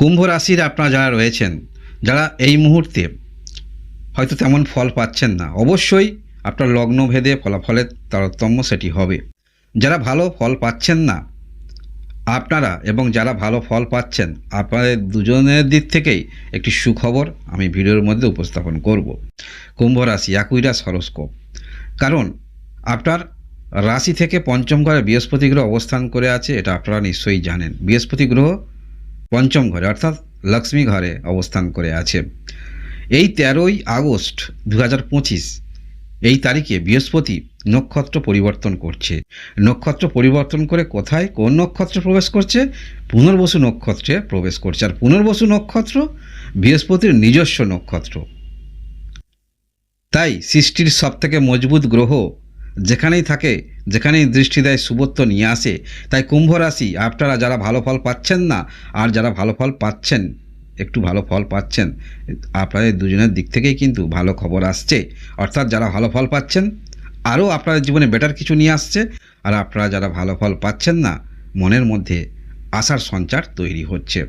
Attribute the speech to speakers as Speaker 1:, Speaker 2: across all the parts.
Speaker 1: কুম্ভ রাশির আপনারা যারা রয়েছেন, যারা এই মুহূর্তে হয়তো তেমন ফল পাচ্ছেন না, অবশ্যই আপনার লগ্ন ভেদে ফলাফলের তারতম্য সেটি হবে। যারা ভালো ফল পাচ্ছেন না, আপনারা এবং যারা ভালো ফল পাচ্ছেন, আপনাদের দুজনের দিক থেকেই একটি সুখবর আমি ভিডিওর মধ্যে উপস্থাপন করব। কুম্ভ রাশি একুইরাস হরস্কোপ। কারণ আপনার রাশি থেকে পঞ্চম ঘরে বৃহস্পতি গ্রহ অবস্থান করে আছে, এটা আপনারা নিশ্চয়ই জানেন। বৃহস্পতি গ্রহ পঞ্চম ঘরে, অর্থাৎ লক্ষ্মী ঘরে অবস্থান করে আছে। এই তেরোই আগস্ট দু হাজার পঁচিশ, এই তারিখে বৃহস্পতি নক্ষত্র পরিবর্তন করছে। নক্ষত্র পরিবর্তন করে কোথায়? কোন নক্ষত্রে প্রবেশ করছে? পুনর্বসু নক্ষত্রে প্রবেশ করছে। আর পুনর্বসু নক্ষত্র বৃহস্পতির নিজস্ব নক্ষত্র। তাই সৃষ্টির সবথেকে মজবুত গ্রহ যেখানেই থাকে যেখানেই দৃষ্টি দেয় শুভত্ব নিয়ে আসে। তাই কুম্ভ রাশি, আপনারা যারা ভালো ফল পাচ্ছেন না, আর যারা ভালো ফল পাচ্ছেন, একটু ভালো ফল পাচ্ছেন, আপনাদের দুজনের দিক থেকেই কিন্তু ভালো খবর আসছে। অর্থাৎ যারা ভালো ফল পাচ্ছেন, আরও আপনাদের জীবনে বেটার কিছু নিয়ে আসছে, আর আপনারা যারা ভালো ফল পাচ্ছেন না, মনের মধ্যে আশার সঞ্চার তৈরি হচ্ছে।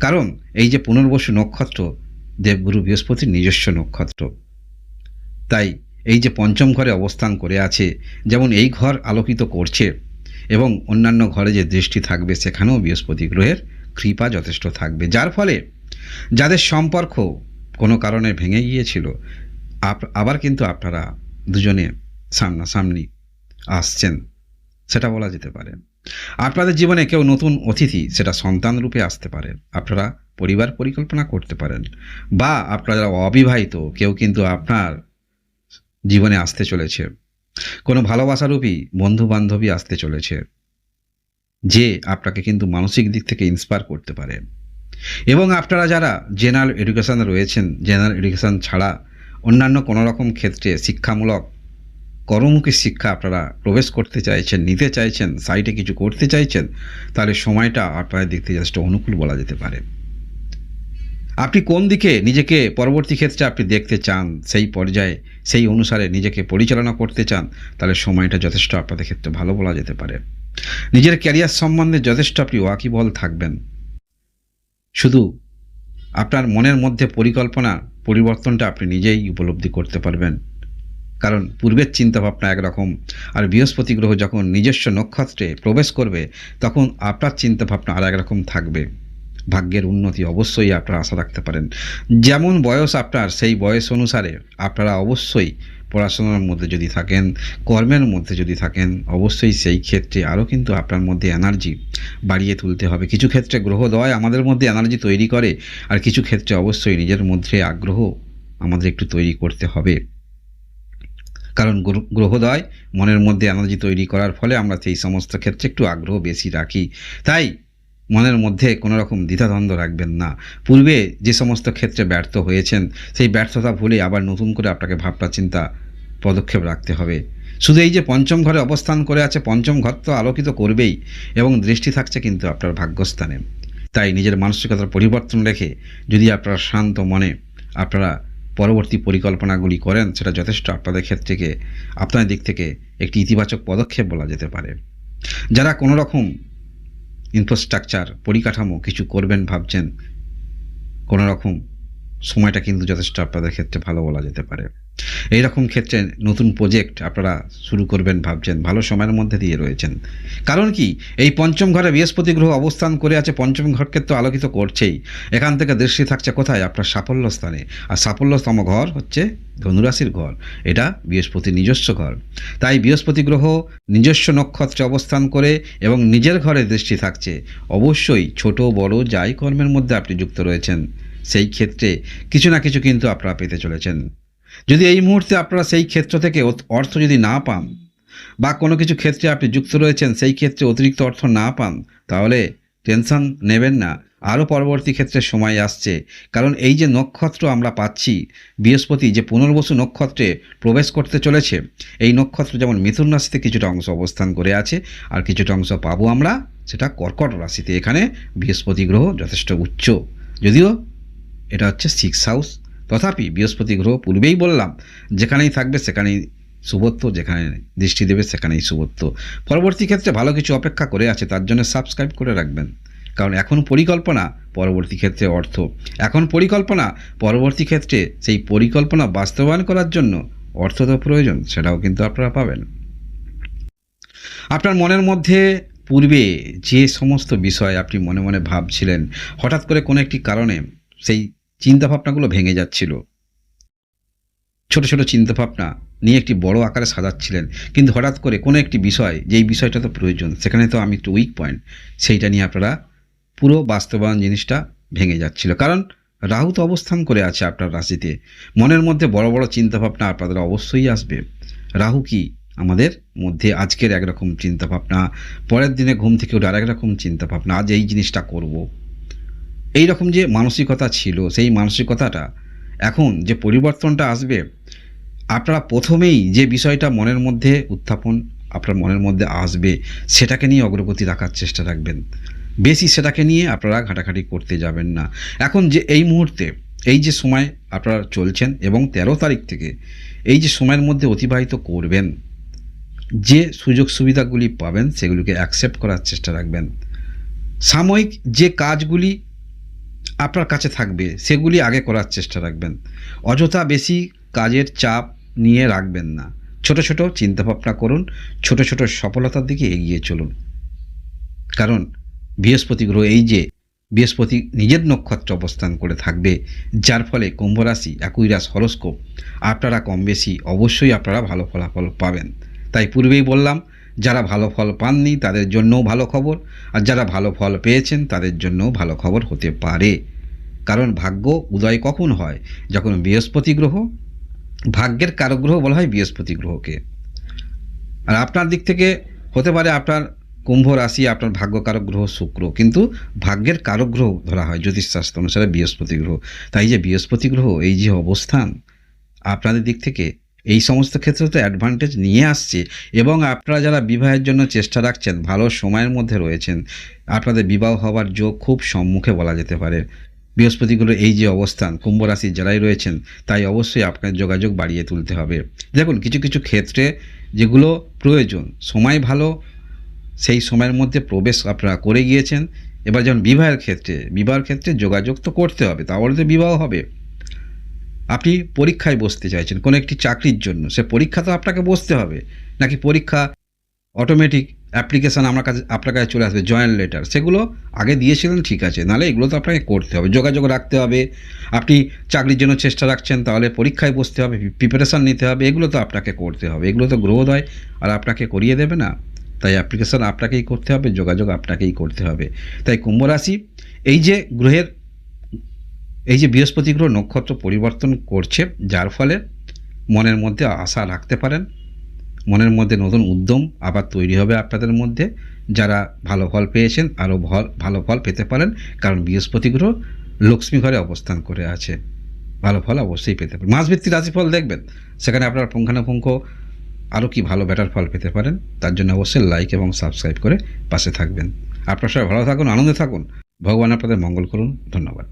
Speaker 1: কারণ এই যে পুনর্বসু নক্ষত্র, দেবগুরু বৃহস্পতির নিজস্ব নক্ষত্র। তাই এই যে পঞ্চম ঘরে অবস্থান করে আছে, যেমন এই ঘর আলোকিত করছে এবং অন্যান্য ঘরে যে দৃষ্টি থাকবে, সেখানেও বৃহস্পতি গ্রহের কৃপা যথেষ্ট থাকবে। যার ফলে যাদের সম্পর্ক কোনো কারণে ভেঙে গিয়েছিল আবার কিন্তু আপনারা দুজনে সামনাসামনি আসছেন, সেটা বলা যেতে পারে। আপনাদের জীবনে কেউ নতুন অতিথি, সেটা সন্তান রূপে আসতে পারে। আপনারা পরিবার পরিকল্পনা করতে পারেন। বা আপনারা অবিবাহিত, কেউ কিন্তু আপনার জীবনে আসতে চলেছে। কোনো ভালোবাসারূপী বন্ধু বান্ধবী আসতে চলেছে, যে আপনাকে কিন্তু মানসিক দিক থেকে ইন্সপায়ার করতে পারে। এবং আপনারা যারা জেনারেল এডুকেশন রয়েছেন জেনারেল এডুকেশন ছাড়া অন্যান্য কোনো রকম ক্ষেত্রে শিক্ষামূলক কর্মমুখী শিক্ষা আপনারা প্রবেশ করতে চাইছেন, নিতে চাইছেন সাইটে কিছু করতে চাইছেন, তাহলে সময়টা আপনাদের দিক থেকে যথেষ্ট অনুকূল বলা যেতে পারে। আপনি কোন দিকে নিজেকে পরবর্তী ক্ষেত্রে আপনি দেখতে চান, সেই পর্যায়ে, সেই অনুসারে নিজেকে পরিচালনা করতে চান, তাহলে সময়টা যথেষ্ট আপনাদের ক্ষেত্রে ভালো বলা যেতে পারে। নিজের ক্যারিয়ার সম্বন্ধে যথেষ্ট আপনি ওয়াকিবল থাকবেন। শুধু আপনার মনের মধ্যে পরিকল্পনা, পরিবর্তনটা আপনি নিজেই উপলব্ধি করতে পারবেন। কারণ পূর্বের চিন্তাভাবনা একরকম, আর বৃহস্পতি গ্রহ যখন নিজস্ব নক্ষত্রে প্রবেশ করবে, তখন আপনার চিন্তাভাবনা আর একরকম থাকবে। ভাগ্যের উন্নতি অবশ্যই আপনারা আশা রাখতে পারেন। যেমন বয়স আপনার, সেই বয়স অনুসারে আপনারা অবশ্যই পড়াশোনার মধ্যে যদি থাকেন, কর্মের মধ্যে যদি থাকেন, অবশ্যই সেই ক্ষেত্রে আরও কিন্তু আপনার মধ্যে এনার্জি বাড়িয়ে তুলতে হবে। কিছু ক্ষেত্রে গ্রহদয় আমাদের মধ্যে এনার্জি তৈরি করে, আর কিছু ক্ষেত্রে অবশ্যই নিজের মধ্যে আগ্রহ আমাদের একটু তৈরি করতে হবে। কারণ গ্রহ- গ্রহদয় মনের মধ্যে এনার্জি তৈরি করার ফলে আমরা সেই সমস্ত ক্ষেত্রে একটু আগ্রহ বেশি রাখি। তাই মনের মধ্যে কোনো রকম দ্বিধাদ্বন্দ্ব রাখবেন না। পূর্বে যে সমস্ত ক্ষেত্রে ব্যর্থ হয়েছেন, সেই ব্যর্থতা ভুলে আবার নতুন করে আপনাকে ভাবনা, চিন্তা, পদক্ষেপ রাখতে হবে। শুধু এই যে পঞ্চম ঘরে অবস্থান করে আছে, পঞ্চম ঘর তো আলোকিত করবেই এবং দৃষ্টি থাকছে কিন্তু আপনার ভাগ্যস্থানে। তাই নিজের মানসিকতার পরিবর্তন রেখে যদি আপনারা শান্ত মনে আপনারা পরবর্তী পরিকল্পনাগুলি করেন, সেটা যথেষ্ট আপনাদের ক্ষেত্রে আপনার দিক থেকে একটি ইতিবাচক পদক্ষেপ বলা যেতে পারে। যারা কোনো রকম ইনফ্রাস্ট্রাকচার পরিকাঠামো কিছু করবেন ভাবছেন কোনো রকম সময়টা কিন্তু যথেষ্ট আপনাদের ক্ষেত্রে ভালো বলা যেতে পারে। এই রকম ক্ষেত্রে নতুন প্রজেক্ট আপনারা শুরু করবেন ভাবছেন, ভালো সময়ের মধ্যে দিয়ে রয়েছেন। কারণ কি, এই পঞ্চম ঘরে বৃহস্পতি গ্রহ অবস্থান করে আছে, পঞ্চম ঘরকে তো আলোকিত করছেই। এখান থেকে দৃষ্টি থাকছে কোথায়? আপনার সাফল্য স্থানে। আর সাফল্যতম ঘর হচ্ছে ধনুরাশির ঘর। এটা বৃহস্পতির নিজস্ব ঘর। তাই বৃহস্পতি গ্রহ নিজস্ব নক্ষত্রে অবস্থান করে এবং নিজের ঘরে দৃষ্টি থাকছে। অবশ্যই ছোট, বড়, যাই কর্মের মধ্যে আপনি যুক্ত রয়েছেন। সেই ক্ষেত্রে কিছু না কিছু কিন্তু আপনারা পেতে চলেছেন। যদি এই মুহূর্তে আপনারা সেই ক্ষেত্র থেকে অর্থ যদি না পান, বা কোনো কিছু ক্ষেত্রে আপনি যুক্ত রয়েছেন, সেই ক্ষেত্রে অতিরিক্ত অর্থ না পান, তাহলে টেনশন নেবেন না। আরও পরবর্তী ক্ষেত্রে সময় আসছে। কারণ এই যে নক্ষত্র আমরা পাচ্ছি, বৃহস্পতি যে পুনর্বসু নক্ষত্রে প্রবেশ করতে চলেছে, এই নক্ষত্র যেমন মিথুন রাশিতে কিছুটা অংশ অবস্থান করে আছে, আর কিছুটা অংশ পাবো আমরা, সেটা কর্কট রাশিতে। এখানে বৃহস্পতি গ্রহ যথেষ্ট উচ্চ। যদিও এটা হচ্ছে সিক্স হাউস তথাপি বৃহস্পতি গ্রহ পূর্বেই বললাম, যেখানেই থাকবে সেখানেই শুভত্ব যেখানে দৃষ্টি দেবে সেখানেই শুভত্ব পরবর্তী ক্ষেত্রে ভালো কিছু অপেক্ষা করে আছে, তার জন্য সাবস্ক্রাইব করে রাখবেন। কারণ এখন পরিকল্পনা, পরবর্তী ক্ষেত্রে অর্থ। এখন পরিকল্পনা, পরবর্তী ক্ষেত্রে সেই পরিকল্পনা বাস্তবায়ন করার জন্য অর্থ তো প্রয়োজন, সেটাও কিন্তু আপনারা পাবেন। আপনার মনের মধ্যে পূর্বে যে সমস্ত বিষয় আপনি মনে মনে ভাবছিলেন, হঠাৎ করে কোনো একটি কারণে সেই চিন্তাভাবনাগুলো ভেঙে যাচ্ছিল। ছোট ছোট চিন্তাভাবনা নিয়ে একটি বড় আকারে সাজাচ্ছিলেন। কিন্তু হঠাৎ করে কোনো একটি বিষয়, যেই বিষয়টা তো প্রয়োজন, সেখানে তো আমি একটু উইক পয়েন্ট সেইটা নিয়ে আপনারা পুরো বাস্তবায়ন জিনিসটা ভেঙে যাচ্ছিল। কারণ রাহু তো অবস্থান করে আছে আপনার রাশিতে। মনের মধ্যে বড় বড় চিন্তাভাবনা আপনাদের অবশ্যই আসবে। রাহু কি আমাদের মধ্যে আজকের একরকম চিন্তাভাবনা, পরের দিনে ঘুম থেকে উঠে আরেক রকম চিন্তাভাবনা, আজ এই জিনিসটা করব। এই রকম যে মানসিকতা ছিল, সেই মানসিকতাটা এখন যে পরিবর্তনটা আসবে, আপনারা প্রথমেই যে বিষয়টা মনের মধ্যে উত্থাপন আপনার মনের মধ্যে আসবে, সেটাকে নিয়ে অগ্রগতি রাখার চেষ্টা রাখবেন। বেশি সেটাকে নিয়ে আপনারা ঘাটাঘাটি করতে যাবেন না। এখন যে এই মুহূর্তে, এই যে সময় আপনারা চলছেন এবং তেরো তারিখ থেকে এই যে সময়ের মধ্যে অতিবাহিত করবেন, যে সুযোগ সুবিধাগুলি পাবেন, সেগুলিকে অ্যাকসেপ্ট করার চেষ্টা রাখবেন। সাময়িক যে কাজগুলি আপনার কাছে থাকবে, সেগুলি আগে করার চেষ্টা রাখবেন। অযথা বেশি কাজের চাপ নিয়ে রাখবেন না। ছোট ছোট চিন্তাভাবনা করুন, ছোট ছোট সফলতার দিকে এগিয়ে চলুন। কারণ বৃহস্পতি গ্রহ এই যে বৃহস্পতি নিজের নক্ষত্র অবস্থান করে থাকবে, যার ফলে কুম্ভ রাশি একুইরাস হরস্কোপ, আপনারা কম বেশি অবশ্যই আপনারা ভালো ফলাফল পাবেন। তাই পূর্বেই বললাম যারা ভালো ফল পাননি, তাদের জন্যও ভালো খবর। আর যারা ভালো ফল পেয়েছেন, তাদের জন্যও ভালো খবর হতে পারে। কারণ ভাগ্য উদয় কখন হয়? যখন বৃহস্পতি গ্রহ, ভাগ্যের কারক গ্রহ বলা হয় বৃহস্পতি গ্রহকে। আর আপনার দিক থেকে হতে পারে আপনার কুম্ভ রাশি আপনার ভাগ্যকারক গ্রহ শুক্র, কিন্তু ভাগ্যের কারক গ্রহ ধরা হয় জ্যোতিষশাস্ত্র অনুসারে বৃহস্পতি গ্রহ। তাই যে বৃহস্পতি গ্রহ, এই যে অবস্থান, আপনাদের দিক থেকে এই সমস্ত ক্ষেত্রে তো অ্যাডভান্টেজ নিয়ে আসছে এবং আপনারা যারা বিবাহের জন্য চেষ্টা রাখছেন, ভালো সময়ের মধ্যে রয়েছেন, আপনাদের বিবাহ হওয়ার যোগ খুব সম্মুখে বলা যেতে পারে। বৃহস্পতিগুলোর এই যে অবস্থান, কুম্ভ রাশির যারাই রয়েছেন, তাই অবশ্যই আপনার যোগাযোগ বাড়িয়ে তুলতে হবে। দেখুন, কিছু কিছু ক্ষেত্রে যেগুলো প্রয়োজন, সময় ভালো, সেই সময়ের মধ্যে প্রবেশ আপনারা করে গিয়েছেন। এবার যেমন বিবাহের ক্ষেত্রে বিবাহের ক্ষেত্রে যোগাযোগ তো করতে হবে, তাহলে তো বিবাহ হবে। আপনি পরীক্ষায় বসতে চাইছেন, কোনো একটি চাকরির জন্য, সে পরীক্ষা তো আপনাকে বসতে হবে। নাকি পরীক্ষা অটোমেটিক অ্যাপ্লিকেশান আমার কাছে, আপনার কাছে চলে আসবে জয়েন্ট লেটার সেগুলো আগে দিয়েছিলেন, ঠিক আছে। নাহলে এগুলো তো আপনাকে করতে হবে, যোগাযোগ রাখতে হবে। আপনি চাকরির জন্য চেষ্টা রাখছেন, তাহলে পরীক্ষায় বসতে হবে প্রিপারেশান নিতে হবে, এগুলো তো আপনাকে করতে হবে। এগুলো তো গ্রহোদয় আর আপনাকে করিয়ে দেবে না। তাই অ্যাপ্লিকেশান আপনাকেই করতে হবে, যোগাযোগ আপনাকেই করতে হবে। তাই কুম্ভ রাশি, এই যে গ্রহের এই যে বৃহস্পতি গ্রহ নক্ষত্র পরিবর্তন করছে, যার ফলে মনের মধ্যে আশা রাখতে পারেন। মনের মধ্যে নতুন উদ্যম আবার তৈরি হবে আপনাদের মধ্যে। যারা ভালো ফল পেয়েছেন, আরও ভল ভালো ফল পেতে পারেন, কারণ বৃহস্পতি গ্রহ লক্ষ্মী ঘরে অবস্থান করে আছে। ভালো ফল অবশ্যই পেতে পারেন। মাসভিত্তিক রাশিফল দেখবেন। সেখানে আপনার পুঙ্খানুপুঙ্খ আরও কি ভালো বেটার ফল পেতে পারেন, তার জন্য অবশ্যই লাইক এবং সাবস্ক্রাইব করে পাশে থাকবেন। আপনার সবাই ভালো থাকুন, আনন্দে থাকুন। ভগবান আপনাদের মঙ্গল করুন। ধন্যবাদ।